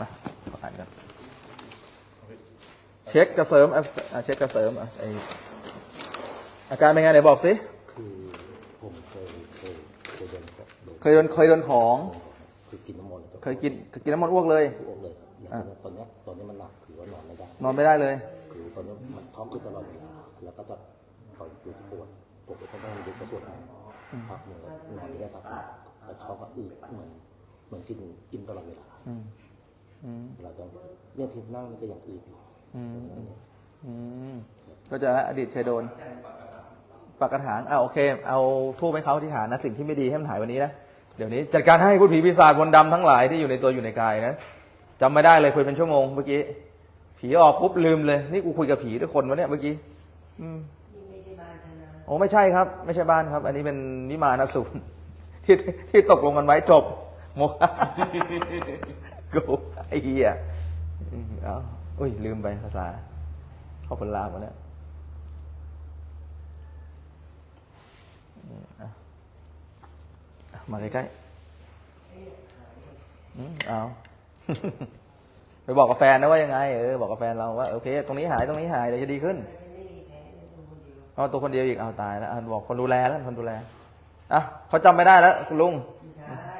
มาขออ่านกันเช็คกระเสริมอะอะเช็คกระเสริมอะไออาการเป็นไงไหนบอกสิคือผมเคยเคยเคยโดนโดนเคยโดนเคยโดนของคือกินน้ำมันเคยกินเคยกินน้ำมันอ้วกเลย อ้วกเลยอย่างเงี้ยตอนเนี้ยตอนนี้มันหนักคือว่านอนไม่ได้นอนไม่ได้เลย คือตอนนี้มันท้องขึ้นตลอดเวลาแล้วก็จะตอนคือปวดปวดก็ต้องลุกกระสวดพักหนึ่งนอนไม่ได้พักหนึ่งแต่เขาก็อืดเหมือนเหมือนกินกินตลอดเวลา อืมอืม เราต้องเนี่ยที่นั่งนี่ก็ยังอืดอยู่อืมอืมก็จะอดีตเคยโดนปากกระถางอ่าโอเค เอาทูบให้เขาที่ฐานนะสิ่งที่ไม่ดีให้มันหายวันนี้นะเดี๋ยวนี้จัดการให้พูดผีปีศาจมนต์ดำทั้งหลายที่อยู่ในตัวอยู่ในกายนะจำไม่ได้เลยคุยเป็นชั่วโมงเมื่อกี้ผีออกปุ๊บลืมเลย นี่กูคุยกับผีด้วยคนวะเนี่ยเมื่อกี้อืมโอ้ไม่ใช่ครับ ไม่ใช่บ้านครับ อันนี้เป็นวิมานอสูรที่ที่ตกลงกันไว้จบโมฆ กไอ้เหี้ยเอาอุ้ย ลืมไปภาษา เข้าผลลามหมดแล้วมอะอะมาใกล้ๆอืมเอาไปบอกกับแฟนนะว่ายังไง เออบอกกับแฟนเราว่าโอเค ตรงนี้หายตรงนี้หายเดี๋ยวจะดีขึ้นเอาตัวคนเดียวอีกเอาตายแล้วบอกคนดูแลแล้วคนดูแลอะเขาจำไม่ได้แล้วคุณลุง ได้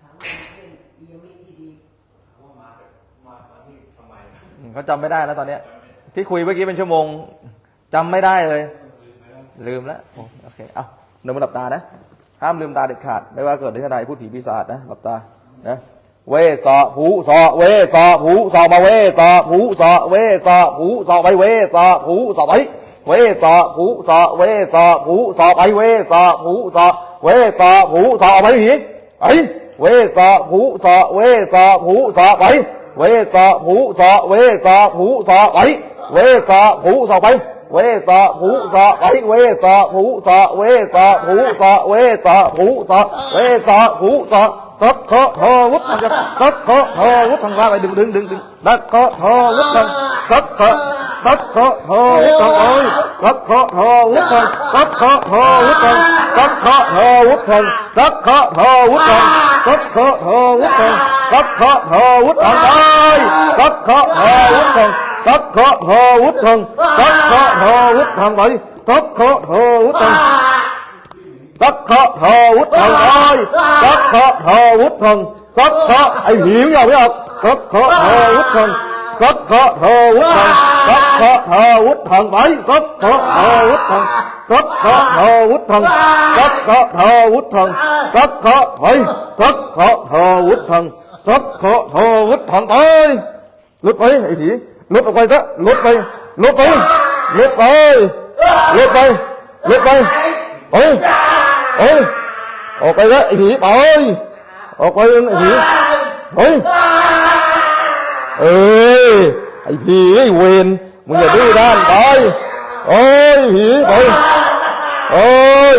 ถามว่าเพื่อนอียมิที่ดี อืม เขาจำไม่ได้แล้วตอนเนี้ย ที่คุยเมื่อกี้เป็นชั่วโมงจำไม่ได้เลย ลืมแล้วโอโอเคเอาเดินมาหลับตานะ ห้ามลืมตาเด็ดขาด ไม่ว่าเกิดเรื่องอะไรพูดผีปีศาจนะหลับตานะเวสอผูสอเวสอผูสอมาเวสอผูสอเวสอผูสอไปเวสอผูสอไปเวสอผูสอเวสอผูสอไปเวสอผูสอเวสอผูสอไปผีไปเวสอผูสอเวสอผูสอไป เวสอผูสอเวสอผูสอไปเวสอผูสอไปเวตาผูตาไปเวตาผูตาเวตาผูตาเวตาผูตาเวตาผูตาตัดเคาะทอวุฒิมันจะตัดเคาะทอวุฒิทางล่างไปดึงดึงดึงดึงตัดเคาะทอวุฒิทางตัดเคาะตัดเคาะทอวุฒิทางเอ้ยตัดเคาะทอวุฒิทางตัดเคาะทอวุฒิทางตัดเคาะทอวุฒิทางตัดเคาะทอวุฒิทาง ตัดเคาะทอวุฒิทางตัดเคาะทอวุฒิทางเอ้ยตัดเคาะทอวุฒิทาง tất khọ thờ út thần tất khọ thờ út thần กบทอทวุฒทองไปกบทอทวุฒทองกบทอทวุฒทองกบทอทวุฒทองกบทอถอยกบทอทวุฒทองกบทอทวุฒทองไปลุดไปไอ้ผีลุดออกไปซะลุดไปลุดไปลุดไปลุดไปลุดไปเฮ้ยเฮ้ออกไปซะไอ้ผีไปออกไปไอ้ผีเฮ้เอ้ ไอ้ผีไอ้เวรมึงอย่าดื้อด้านไปโอ้ยผีไปโอ้ย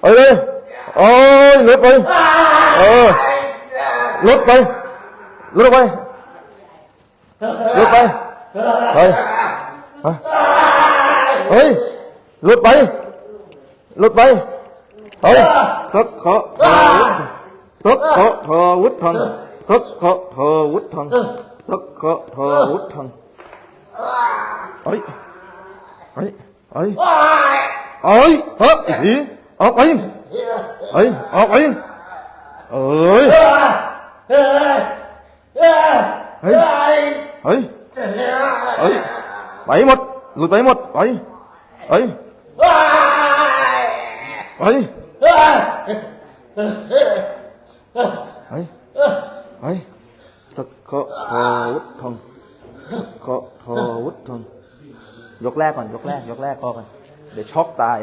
ไปเลยโอ้ยลุดไปเออลุดไปลุดออกไปลุดไปเฮ้ยเฮ้ยลุดไปลุดไปเฮ้ยทึกเคาะเธอทึกเคาะเธอวุฒทังทึกเคาะเธอวุฒทักเคาะเธอวุฒทัง เฮ้ยเฮ้ยเฮ้ยเฮ้ยเฮ้ยผีออกไปเฮ้ยออกไปเอ้ย เคาะทอวุฒทองเคาะทอวุฒทองยกแรกก่อน ยกแรก ยกแรกพอก่อน เดี๋ยวช็อกตาย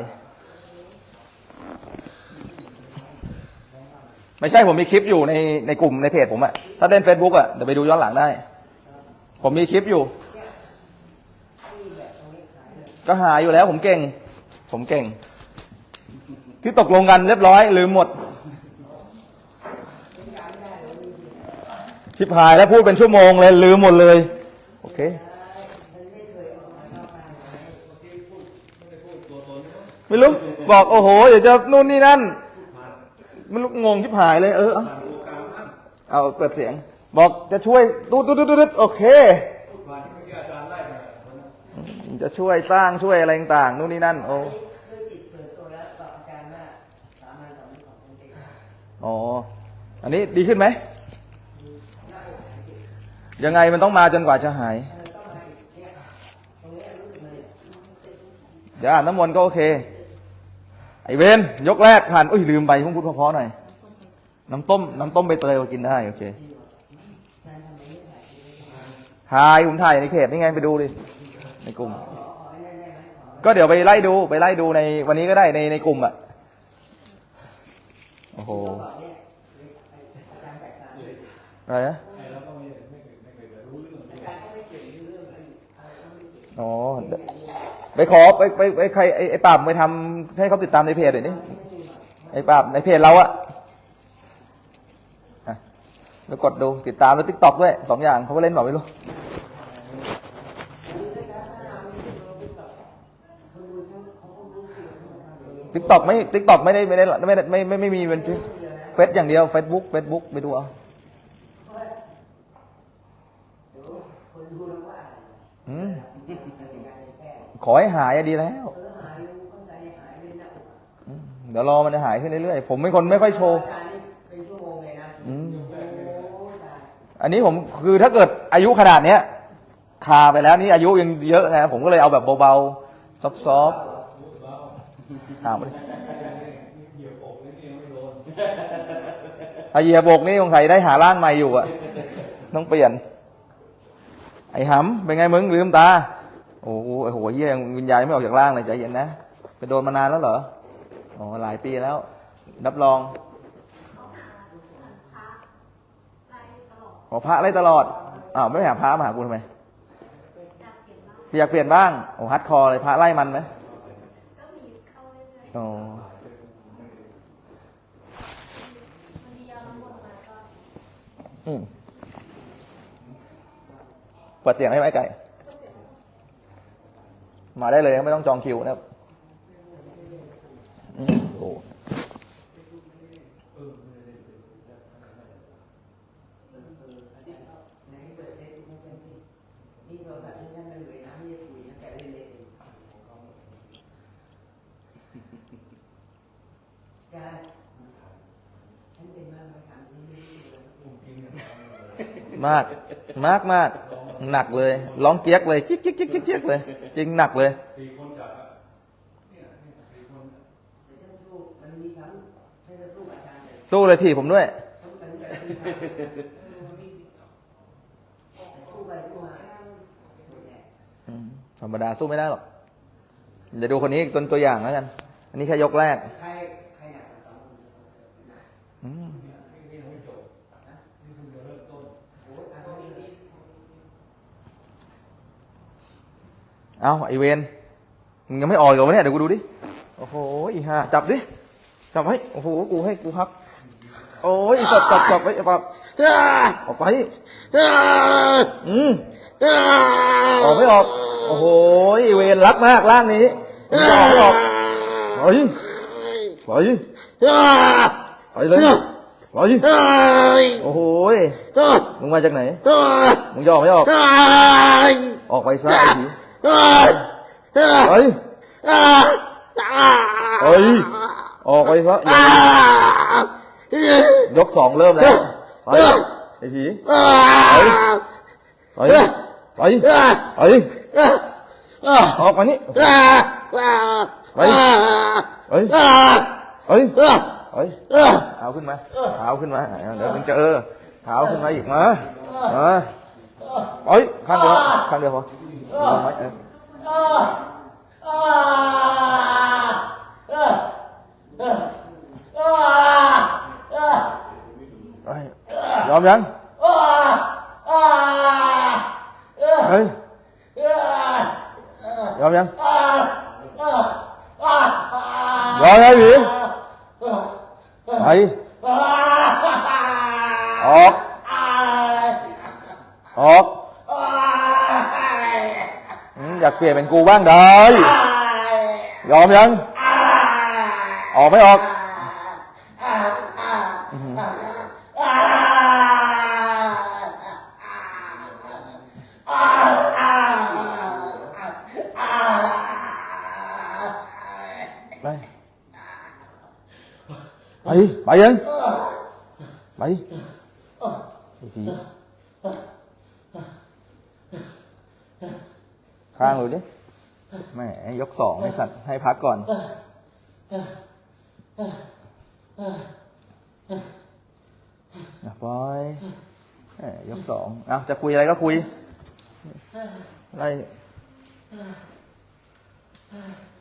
ไม่ใช่ผมมีคลิปอยู่ในในกลุ่มในเพจผมอะถ้าเล่นเฟซบุ๊กอะเดี๋ยวไปดูย้อนหลังได้ ผมมีคลิปอยู่ ก็หาอยู่แล้วผมเก่ง ผมเก่ง ที่ตกลงกันเรียบร้อยลืมหมด ชิบหายแล้วพูดเป็นชั่วโมงเลยลืมหมดเลย โอเค ไม่รู้ บอกโอ้โหเดี๋ยวจะนู่นนี่นั่น ไม่รู้งงชิบหายเลย เออ เอาเอาเปิดเสียง บอกจะช่วยตุ๊ดตุ๊ดตุ๊ดตุ๊ดโอเค จะช่วยสร้างช่วยอะไรต่างๆนู่นนี่นั่น โอ้คือจิตเปิดตัวแล้วบอกอาจารย์ว่าสามัญสำนึกของคนเด็กอ๋อ อันนี้ดีขึ้นไหม ยังไงมันต้องมาจนกว่าจะหาย เดี๋ยวอ่านน้ำมนต์ก็โอเค ไอเวนยกแรกผ่านอุ้ยลืมไปพุ่งพูดเพราะๆหน่อย น้ำต้ม น้ำต้มใบเตยก็กินได้โอเคถ่ายผมถ่ายในเขตนี่ไงไปดูดิในกลุ่ม ก็เดี๋ยวไปไล่ดูไปไล่ดูในวันนี้ก็ได้ในในกลุ่มอะโอ้โหอะไรนะ อ๋อไปขอไปไปไปใครไอ้ไอ้ปราบไปทำให้เขาติดตามในเพจหน่อยนี่ไอ้ปราบในเพจเราอะอะแล้วกดดูติดตามแล้วทิกตอกด้วยสองอย่างเขาก็เล่นบอกไม่รู้ทิกตอกไม่ทิกตอกไม่ได้ไม่ได้ไม่ได้ไม่ไม่ไม่มีเป็นเฟซอย่างเดียวเฟซบุ๊กเฟซบุ๊กไปดูเอา คนดูแล้วว่า อืมขอให้หายอะดีแล้วเออหายรู้เข้าใจหายเลยนะอืมเดี๋ยวรอมันจะหายขึ้นเรื่อยๆ ผมเป็นคนไม่ค่อยโชว์ เป็นชั่วโมงเลยนะอืม โอ้ตายอันนี้ผมคือถ้าเกิดอายุขนาดเนี้ยคาไปแล้วนี่อายุยังเยอะไงผมก็เลยเอาแบบเบาๆซอฟๆถามมาดิถ้าเหยียบอกนี่คงใครได้หาร่างใหม่อยู่อะต้องเปลี่ยน ไอ้หำเป็นไงมึงลืมตา โอ้โหไอ้หัวเยี่ยยังวิญญาณยังไม่ออกจากร่างเลยใจเย็นนะไปโดนมานานแล้วเหรออ๋อหลายปีแล้วรับรองขอพระไล่ตลอดอ้าวไม่หาพระมาหากูทำไมอยากเปลี่ยนบ้างโอ้ฮัดคอร์เลยพระไล่มันไหมโอ้อืม เปิดเสียงให้ไหมไก่ มาได้เลยไม่ต้องจองคิวนะครับโอ้โหมาก มากมาก หนักเลยร้องเกียกเลยเกียกเกียกเกียกเกียกเกียกเลย จริงหนักเลยแต่ฉันสู้มันมีคำฉันจะสู้อาจารย์เลยสู้เลยทีผมด้วยต้งกันกันสู้ไปสู้มาอืมธรรมดาสู้ไม่ได้หรอกเดี๋ยวดูคนนี้ตัวตัวอย่างแล้วกัน อันนี้แค่ยกแรกใครใครหนักกว่าสองคนอืม โอ้ยอ่านไม่ดี เอาไอเวนมึงยังไม่ออกอีกเหรอวะเนี่ยเดี๋ยวกูดูดิ โอ้โหอีห่าจับดิ จับไว้ โอ้โห กูให้กูครับโอ้ยอีสัตว์จับจับไว้ไอ้ปับออกไปอืมออกไม่ออก โอ้โหไอเวนรักมากร่างนี้มึงจะออกไม่ออกปล่อยปล่อยปล่เลยไปล่อยโอ้โหมึงมาจากไหน มึงจะออกไม่ออก ออกไปซะไอ้ผี เฮ้ยเฮ้ยออกไปซะอย่า ยกสองเริ่มแล้ว ไปไอ้ผีไปไปไปไปออกมานี่ไปไปไปไปเอาขึ้นมาเอาขึ้นมาเดี๋ยวมึงจะเออเอาขึ้นมาอีกมามาไปข้างเดียวข้างเดียวพอลงไว้เออเฮ้ยยอมยังเฮ้ยยอมยังยอมยังผี ลี่ยนเป็นกูบ้างได้ ยอมยัง ออกไม่ออก ไป ไปยัง ไปไอ้พี่ ข้างเลยดิแหม่ยกสองให้สัตว์ให้พักก่อนอะปอยแหม่ยกสองเอาจะคุยอะไรก็คุยอะไร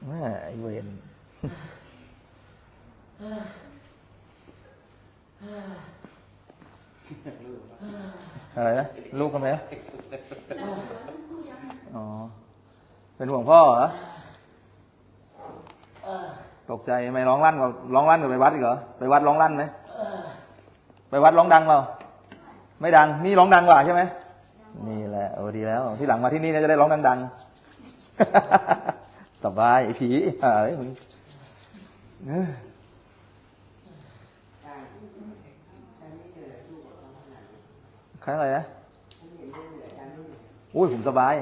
แหม่ไอเวนอะไรนะลูกทำไมอ๋อ เป็นห่วงพ่อเหรอตกใจไม่ร้องลั่นกว่าร้องลั่นกว่าไปวัดอีกเหรอไปวัดร้องลั่นไหมไปวัดร้องดังเปล่าไม่ดังนี่ร้องดังกว่าใช่ไหมนี่แหละโอ้ดีแล้ว ที่หลังมาที่นี่นจะได้ร้องดังๆสบายไอ้ผีหายมึงครั้งอะไรนะอุ้ยผมสบาย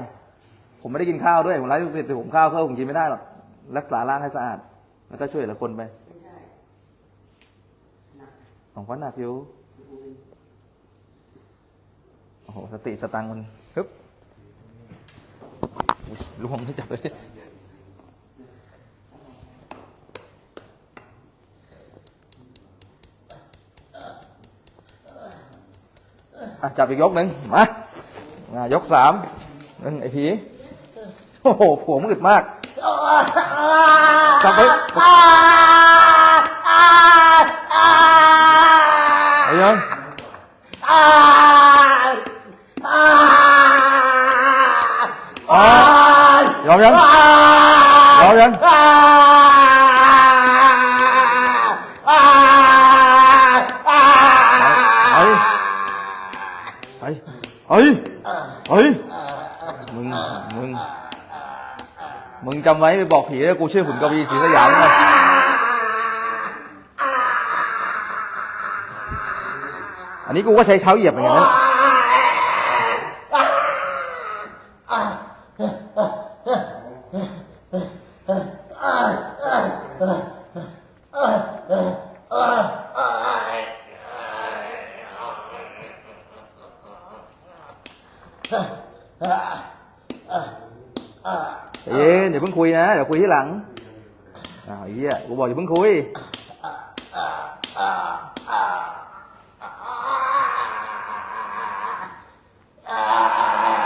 ผมไม่ได้กินข้าวด้วยผมไลฟ์เสร็จแต่ผมข้าวเข้าผมกินไม่ได้หรอกรักษาร่างให้สะอาด แล้วก็ช่วยเหลือคนไปไม่ใช่หนักของก็หนักอยู่โอ้โหสติสตังค์มันฮึบอุ๊ยล่วงไม่จับไปเลยอะจับอีกยกหนึ่งมาอะยกสามหนึ่งไอ้ผี โอ้โหผัวมึงอึดมากจับไปไอ้ยังยอมยังยอมยังไอ้ไอ้ไอ้ไอ้มึงมึง มึงจำไว้ไปบอกผีแล้วกูชื่อขุนกวีศรีสยามเลยอันนี้กูก็ใช้เช้าเหยียบเหมือนกันนะ ใจเย็นอย่าเพิ่งคุยนะเดี๋ยวคุยที่หลังอ้าวไอ้เหี้ย กูบอก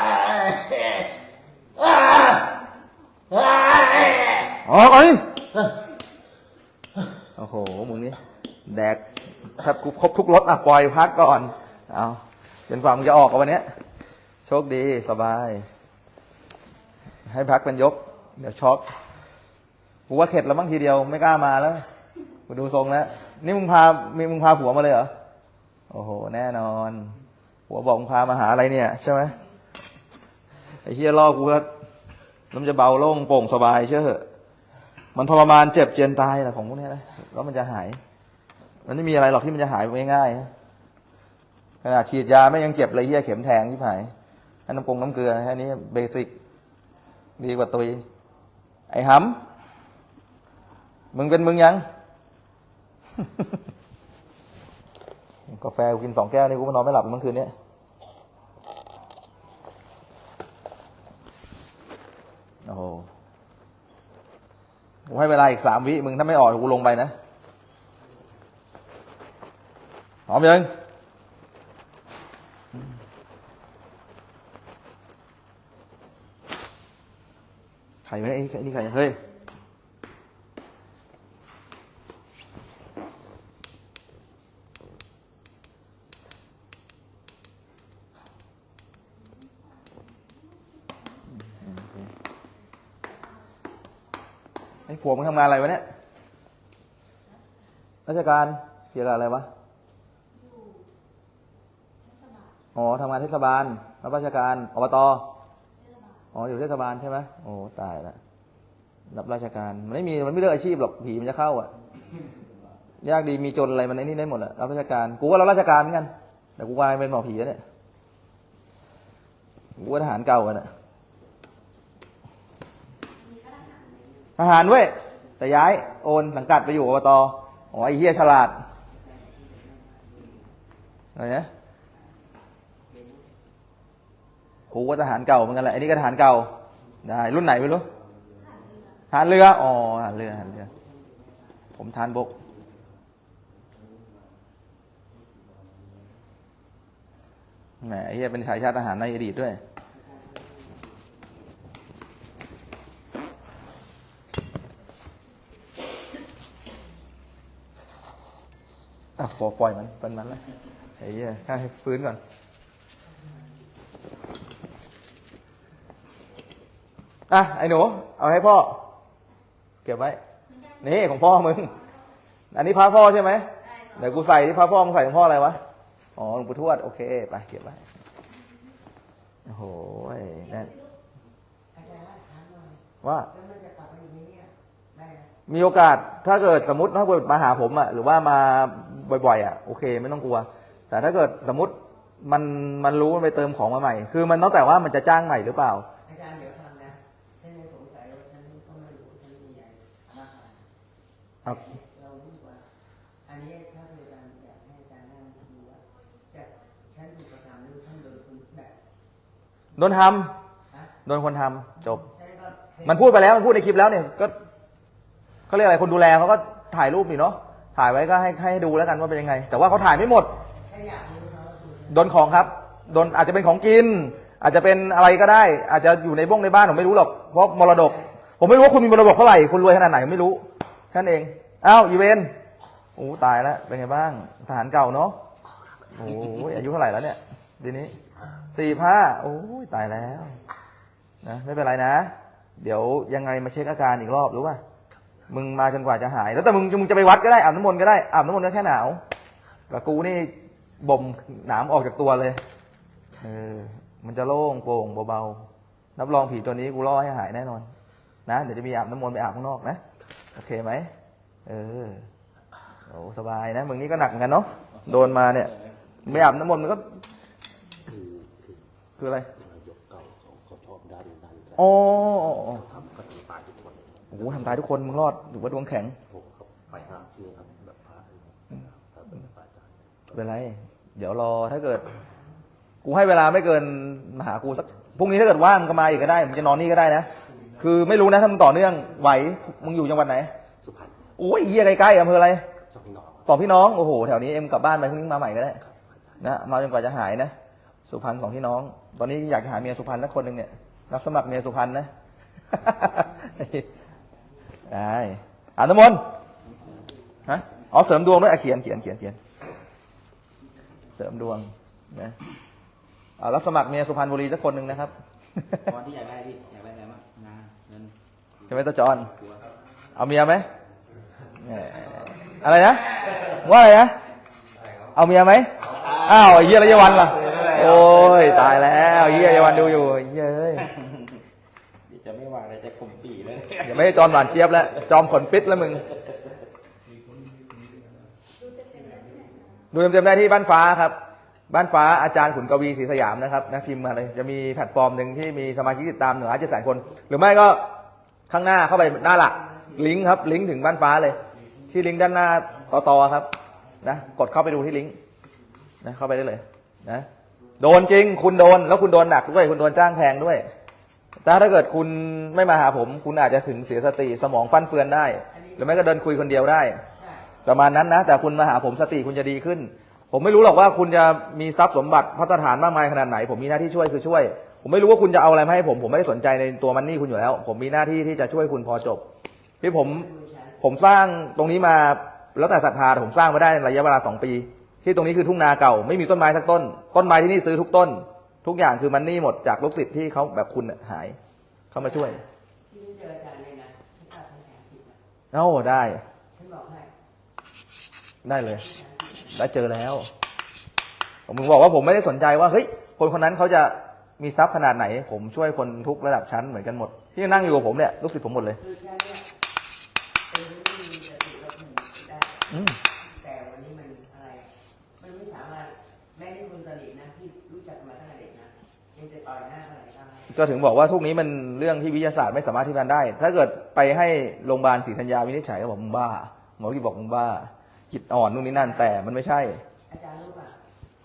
อย่าเพิ่งคุยออกไอ้โอ้โห มึงนี่แดกถ้ากูครบทุกรถอะ ปล่อยพักก่อน เอาจนกว่ามึงจะออกกับวันเนี้ย โชคดีสบาย ให้พักเป็นยก เดี๋ยวช็อก กูว่าเข็ดแล้วมั้งทีเดียวไม่กล้ามาแล้วกูดูทรงแล้วนี่มึงพามีมึงพาผัวมาเลยเหรอโอ้โห แน่นอนผัวบอกมึงพามาหาอะไรเนี่ย ใช่ไหมไอ้เฮียล่อกูแล้วแล้วมันจะเบาโล่งโปร่งสบายเชื่อเหอะมันทรมานเจ็บเจียนตายแหละของพวกนี้นะแล้วมันจะหาย มันไม่มีอะไรหรอกที่มันจะหายง่ายๆขนาดฉีดยาไม่ยังเจ็บเลยเฮียเข็มแทงที่หายให้น้ำกงน้ำเกลือแค่นี้เบสิกดีกว่าตุยไอ้หำ มึงเป็นมึงยัง กาแฟกูกินสองแก้วนี่กูมานอนไม่หลับเมื่อคืนเนี้ยโอ้โหกูให้เวลาอีกสามวิ มึงถ้าไม่ออกกูลงไปนะพร้อมยังใครไม่ได้นี่ใครเฮ้ย ไอ้ผัวมึง ทำงานอะไรวะเนี่ย ราชการเกี่ยวกับอะไรวะ อ๋อทำงานเทศบาลรับราชการอบต อ๋ออยู่เทศบาลใช่ไหมโอ้ตายละรับราชการ มันไม่มีมันไม่เลือกอาชีพหรอกผีมันจะเข้าอะ ยากดีมีจนอะไรมันไอ้นี่ได้หมดอะรับราชการ กูก็รับราชการเหมือนกัน แต่กูกลายเป็นหมอผีแล้วเนี่ย กูก็ทหารเก่าอะเนี่ยทหารเว้ย แต่ย้ายโอนสังกัดไปอยู่อบตอ๋อไอเหี้ยฉลาดอะไรนะครูก็ทหารเก่าเหมือนกันแหละไอ้นี่ก็ทหารเก่าได้รุ่นไหนไม่รู้ทหารเรืออ๋อทหารเรือทหารเรือ ผมทหานบกแหมไอ้เฮียเป็นชายชาติทหารในอดีตด้วย อะปล่อยปล่อยมันเป็นมันเลยไอ้เหี้ยให้ฟื้นก่อนอะไอ้หนู เอาให้พ่อ เก็บไว้ นี่ของพ่อมึง อันนี้พระพ่อใช่ไหมเดี๋ยวกูใส่ที่พระพ่อมึงใส่ของพ่ออะไรวะ อ๋อหลวงปู่ทวด โอเค ไปเก็บไว้ โอ้โหนั่นอาจารย์ถามหน่อยว่าแล้วมันจะกลับมาอยู่ไหมเนี่ยได้นะมีโอกาสถ้าเกิดสมมติถ้าเกิดมาหาผมอะหรือว่ามา บ่อยๆอะโอเค ไม่ต้องกลัว แต่ถ้าเกิดสมมติมันมันรู้มันไปเติมของมาใหม่ คือมันต้องแต่ว่ามันจะจ้างใหม่หรือเปล่า อาจารย์เดี๋ยวทำนะฉันยังสงสัยว่าฉันก็ไม่รู้ฉันมีใหญ่มากกว่าครับ เรารู้ว่า อันนี้ถ้าอาจารย์อยากให้อาจารย์นั่งดูว่าจะฉันถูกกระทำหรือฉันโดนคุณแบบโดนทำฮะโดนคนทำจบ ฉันก็ มันพูดไปแล้วมันพูดในคลิปแล้วเนี่ยก็เขาเรียกอะไรคนดูแลเขาก็ถ่ายรูปนี่เนาะ ถ่ายไว้ก็ให้ให้ดูแล้วกันว่าเป็นยังไง แต่ว่าเขาถ่ายไม่หมด โดนของครับ โดนอาจจะเป็นของกิน อาจจะเป็นอะไรก็ได้ อาจจะอยู่ในบ้องในบ้านผมไม่รู้หรอก เพราะมรดก ผมไม่รู้ว่าคุณมีมรดกเท่าไหร่ คุณรวยขนาดไหนผมไม่รู้แค่นั้นเอง อ้าวอีเวนโอ้ตายแล้ว เป็นไงบ้าง ทหารเก่าเนาะ โอ้ยอายุเท่าไหร่แล้วเนี่ยทีนี้สี่ห้าโอ้ยตายแล้ว นะไม่เป็นไรนะ เดี๋ยวยังไงมาเช็คอาการอีกรอบรู้ป่ะ มึงมาจนกว่าจะหาย แล้วแต่มึงมึงจะไปวัดก็ได้อาบน้ำมนต์ก็ได้อาบน้ำมนต์ก็แค่หนาวแต่กูนี่บ่มหนามออกจากตัวเลยเออมันจะโล่งโปร่งเบาๆรับรองผีตัวนี้กูล่อให้หายแน่นอน นะเดี๋ยวจะมีอาบน้ำมนต์ไปอาบข้างนอกนะโอเคไหมเออโอ้สบายนะมึงนี่ก็หนักเหมือนกันเนาะโดนมาเนี่ยไม่อาบน้ำมนต์มันก็คือคือคืออะไร นายกเก่าเขาเขาชอบด้านด้านใจอ๋ออ๋ออ๋อ ทำก็ตายทุกคน โอ้โหทำตายทุกคนมึงรอดถือว่าดวงแข็งผมก็ไปหานี่ครับแบบพระครับเป็นพระอาจารย์ไม่เป็นไร เดี๋ยวรอถ้าเกิด กูให้เวลาไม่เกินมาหากูสักพรุ่งนี้ถ้าเกิดว่างมึงก็มาอีกก็ได้มึงจะนอนนี่ก็ได้นะคือไม่รู้นะถ้ามึงต่อเนื่องไหวมึงอยู่จังหวัดไหน สุพรรณโอ้ยเยี่ยใกล้ๆอำเภออะไรสองพี่น้องสองพี่น้องโอ้โหแถวนี้เอ็มกลับบ้านไปพรุ่งนี้มาใหม่ก็ได้ครับอาจารย์นะมาจนกว่าจะหายนะสุพรรณสองพี่น้อง ตอนนี้อยากจะหาเมียสุพรรณสักคนหนึ่งเนี่ยรับสมัครเมียสุพรรณนะ ได้อ่านน้ำมนต์ฮะอ๋อเสริมดวงด้วยอะเขียนเขียนเขียนเขียนเสริมดวงนะเอารับสมัครเมียสุพรรณบุรีสักคนหนึ่งนะครับตอนที่อยากได้พี่อยากได้อะไรบ้างงานเงินจะไม่ต้องจอนตัวเอาเมียไหมแหมอะไรนะว่าอะไรนะเอาเมียไหมอ้าวไอ้เหี้ยระยวันล่ะโอ้ยตายแล้วไอ้เหี้ยระยวันดูอยู่ไอ้เหี้ยเอ้ย นี่จะไม่ว่าอะไรจะข่มปีเลย อย่าไม่ให้จอนหวานเจี๊ยบแล้ว จอมขนปิดแล้วมึง ดูเต็มๆได้ที่บ้านฟ้าครับ บ้านฟ้าอาจารย์ขุนกวีศรีสยามนะครับนะพิมพ์มาเลยจะมีแพลตฟอร์มหนึ่งที่มีสมาชิกติดตามเหนือเจ็ดแสนคน หรือไม่ก็ข้างหน้าเข้าไปหน้าหลักลิงก์ครับ ลิงก์ถึงบ้านฟ้าเลย ที่ลิงก์ด้านหน้าต่อตอครับนะกดเข้าไปดูที่ลิงก์นะเข้าไปได้เลย นะ โดนจริง คุณโดนแล้วคุณโดนหนักด้วยคุณโดนจ้างแพงด้วย แต่ถ้าเกิดคุณไม่มาหาผม คุณอาจจะถึงเสียสติสมองฟั่นเฟือนได้ หรือไม่ก็เดินคุยคนเดียวได้ ประมาณนั้นนะ แต่คุณมาหาผมสติคุณจะดีขึ้น ผมไม่รู้หรอกว่าคุณจะมีทรัพย์สมบัติพัฒฐานมากมายขนาดไหน ผมมีหน้าที่ช่วยคือช่วย ผมไม่รู้ว่าคุณจะเอาอะไรมาให้ผม ผมไม่ได้สนใจในตัวมันนี่คุณอยู่แล้ว ผมมีหน้าที่ที่จะช่วยคุณพอจบ ที่ผมผมสร้างตรงนี้มาแล้วแต่ศรัทธาผมสร้างมาได้ในระยะเวลาสองปี ที่ตรงนี้คือทุ่งนาเก่า ไม่มีต้นไม้สักต้น ต้นไม้ที่นี่ซื้อทุกต้น ทุกอย่างคือมันนี่หมดจากลูกศิษย์ที่เขาแบบคุณน่ะหาย เขามาช่วยที่เจออาจารย์เลยนะที่ตัดให้แสงจิตนะเอ้าได้ฉันบอกให้ได้เลย ได้เจอแล้วผมมึงบอกว่าผมไม่ได้สนใจว่าเฮ้ยคนคนนั้นเขาจะมีทรัพย์ขนาดไหน ผมช่วยคนทุกระดับชั้นเหมือนกันหมดที่นั่งอยู่กับผมเนี่ยลูกศิษย์ผมหมดเลย คือฉันเนี่ยเป็นคนที่มีสติและผูได้ อืม แต่วันนี้มันอะไร มันไม่สามารถแม้ที่คุณสนิทนะที่รู้จักมาตั้งแต่เด็กนะยังจะต่อยหน้าเมื่อไหร่ ก็ได้ก็ถึงบอกว่าทุกนี้มันเรื่องที่วิทยาศาสตร์ไม่สามารถที่จะได้ ถ้าเกิดไปให้โรงพยาบาลศรีธัญญาวินิจฉัยก็บอกมึงบ้า หมอที่บอกมึงบ้าจิตอ่อนนู่นนี่นั่นแต่มันไม่ใช่ อาจารย์รู้ป่ะ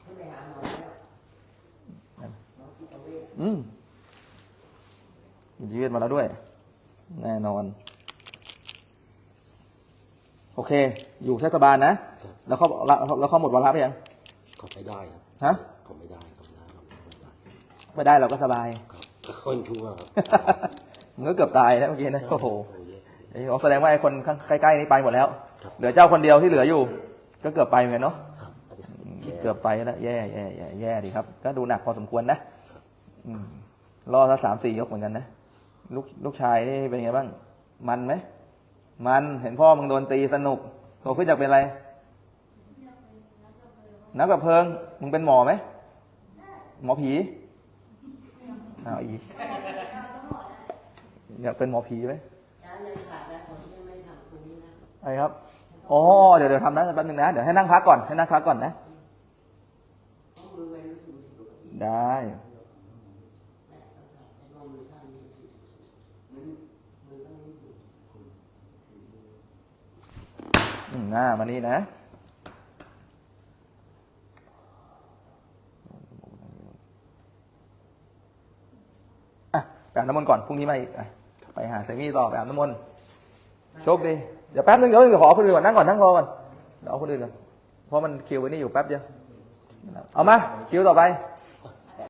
ทุไปหาหมอแล้วหมอจิตเวชอืมมีชีวิตมาแล้วด้วย แน่นอน โอเค อยู่เทศบาลนะครับแล้วเขาแล้วเขาหมดวาระไปยังเขาไม่ได้ครับฮะเขาไม่ได้เขาไม่ได้เขาไม่ได้ ไม่ได้เราก็สบาย ครับก็คนทั่วครับมันก็เกือบตายแล้วเมื่อกี้นะโอ้โหโอ้ยไอ้อ๋อแสดงว่าไอ้คนข้างใกล้ๆนี้ไปหมดแล้วครับเหลือเจ้าคนเดียวที่เหลืออยู่ ก็เกือบไปเหมือนกันเนาะครับอันนี้อืมแย่เกือบไปแล้วแย่แย่แย่แย่ดีครับ ก็ดูหนักพอสมควรนะอืมรอดสักสามสี่ยกเหมือนกันนะลูกลูกชายนี่เป็นไงบ้าง มันไหม มันเห็นพ่อมึงโดนตีสนุกโตขึ้นจากเป็นอะไร นักกับเพลิงมึงเป็นหมอไหม หมอผี อ้าวอีกอยากเป็นหมอผีไหมร้านเลยขาดแล้วผมยังไม่ทำคนนี้นะอะไรครับอ๋อเดี๋ยวเดี๋ยวทำนะแป๊บนึงนะ เดี๋ยวให้นั่งพักก่อน ให้นั่งพักก่อนนะ เพราะมือมันรู้สึกผิดปกติได้ แต่ลองมือข้างนี้มือมือก็ไม่รู้สึกอืมหน้ามานี่นะ อาบน้ำมนต์ก่อนพรุ่งนี้มาอีกอะไปหาเซมี่ต่อไปอาบน้ำมนต์โชคดีเดี๋ยวแป๊บนึงเดี๋ยวเดี๋ยวขอคนอื่นก่อนนั่งก่อนนั่งรอก่อนเดี๋ยวเอาคนอื่นก่อนเพราะมันคิวไว้นี่อยู่แป๊บเดียวเอามาคิวต่อไป